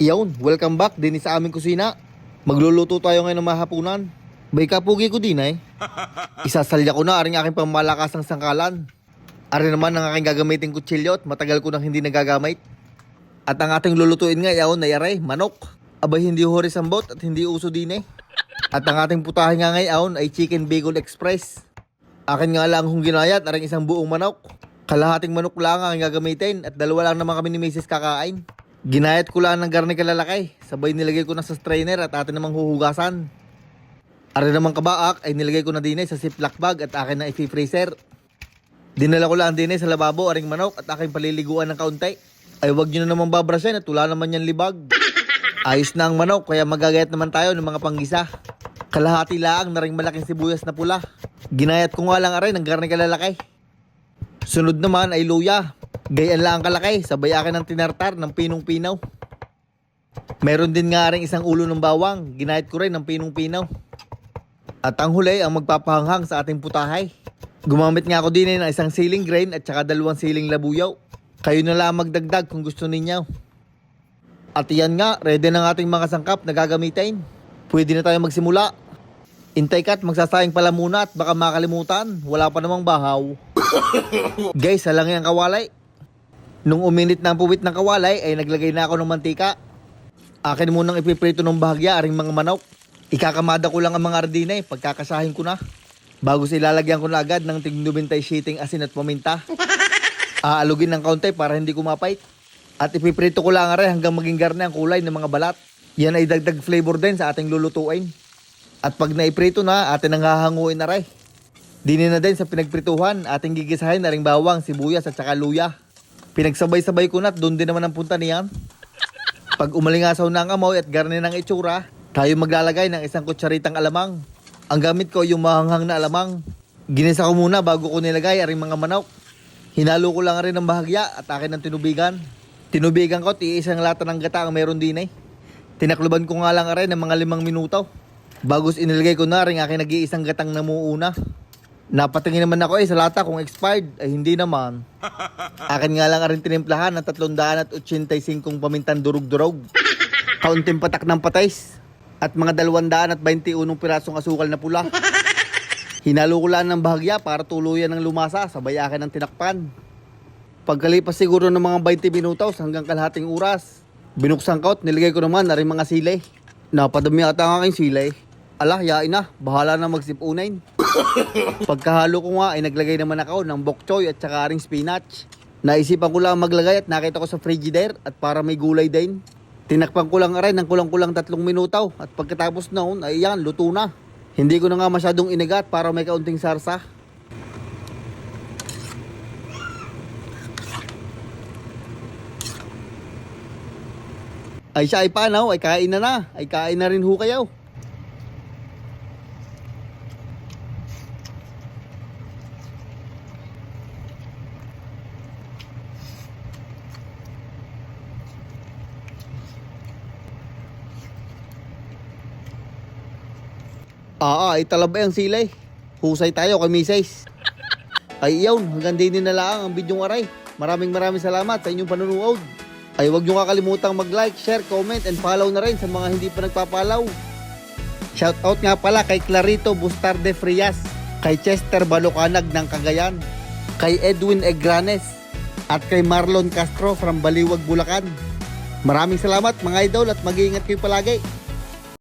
Iyon, welcome back din sa aming kusina. Magluluto tayo ngayon ng mahapunan. Bay kapugi ko din eh. Isasalya ko na aring aking pamalakasang sangkalan. Ari naman ang aking gagamitin kutsilyo at matagal ko nang hindi nagagamit. At ang ating lulutuin nga yaon na yare, manok. Abay hindi horis ang bot at hindi uso din eh. At ang ating putahe nga ngayon ay Chicken Bagel Express. Akin nga lang kung ginayat aring isang buong manok. Kalahating manok lang ang gagamitin at dalawa lang naman kami ni Mrs. kakain. Ginayat ko lang ng garni kalalaki. Sabay nilagay ko na sa strainer at atin namang huhugasan. Ari namang kabaak ay nilagay ko na din eh sa ziplock bag at akin na i-freezer. Dinala ko lang din eh sa lababo aring manok at aking paliliguan ng kaunti. Ay wag nyo na naman babrasyan at wala naman yan libag. Ayos na ang manok kaya magagayat naman tayo ng mga panggisa. Kalahati lang na ring malaking sibuyas na pula. Ginayat ko nga lang aray ng garni kalalaki. Sunod naman ay luya. Gayaan lang ang kalaki, sabay akin ng tinartar ng pinong-pinaw. Meron din nga rin isang ulo ng bawang, ginayat ko rin ng pinong-pinaw. At ang huli ang magpapahanghang sa ating putahay. Gumamit nga ako din eh ng isang ceiling grain at saka dalawang ceiling labuyaw. Kayo na lang magdagdag kung gusto ninyo. At yan nga, ready ng ating mga sangkap na gagamitin. Pwede na tayo magsimula. Intay ka't magsasayang pala muna at baka makalimutan. Wala pa namang bahaw. Guys, halangin ang kawalay. Nung uminit na ang puwit ng kawalay ay naglagay na ako ng mantika. Akin munang ipiprito ng bahagya aring mga manok. Ikakamada ko lang ang mga ardina eh, pagkakasahin ko na. Bago silalagyan ko na agad ng tignumentay sheeting asin at paminta. Aalugin ng kaunti para hindi kumapait. At ipiprito ko lang aray hanggang maging garne ang kulay ng mga balat. Yan ay dagdag flavor din sa ating lulutuin. At pag naiprito na, atin ang hahanguin aray. Dinin na din sa pinagprituhan, ating gigisahin na ring bawang, sibuyas at saka luya. Pinagsabay-sabay ko na doon din naman ang punta niyan. Pag umalingasaw na ang amoy at garni ng itsura, tayo maglalagay ng isang kutsaritang alamang. Ang gamit ko yung mahanghang na alamang. Ginisa ko muna bago ko nilagay aring mga manok. Hinalo ko lang rin ng bahagya at akin ng tinubigan. Tinubigan ko at iisang lata ng gata ang meron din eh. Tinakluban ko nga lang rin ng mga limang minuto. Bagos inilagay ko na rin aking nag-iisang gatang namuuna. Napatingin naman ako eh sa lata kung expired ay hindi naman. Akin nga lang rin tinimplahan ng 385 pamintan durug-durog. Kaunting patak ng patais. At mga 221 pirasong asukal na pula. Hinalo ko lang ng bahagya para tuluyan ng lumasa sabay akin ng tinakpan. Pagkalipas siguro ng mga 20 minutos hanggang kalahating oras, binuksan ko at nilagay ko naman na rin mga sile. Napadami ata ang aking sile. Ala, yain na. Bahala na magsipunain. Pagkahalo ko nga ay naglagay naman ako ng bok choy at saka ring spinach. Naisipan ko lang maglagay at nakita ko sa frigidaire at para may gulay din. Tinakpan ko lang rin ng kulang-kulang tatlong minuto at pagkatapos noon ay yan, luto na. Hindi ko na nga masyadong inigat para may kaunting sarsa. Ay siya ay paano, ay kain na na, ay kain na rin ho kayo. Ah, ay talabay ang silay. Husay tayo kay Mises. Ay iyon, hanggang din na lang ang bidyong aray. Maraming maraming salamat sa inyong panunood. Ay huwag nyo kakalimutan mag-like, share, comment, and follow na rin sa mga hindi pa nagpapalaw. Shoutout nga pala kay Clarito Bustarde Frias, kay Chester Balocanag ng Cagayan, kay Edwin Egranes, at kay Marlon Castro from Baliwag, Bulacan. Maraming salamat mga idol at mag-iingat kayo palagi.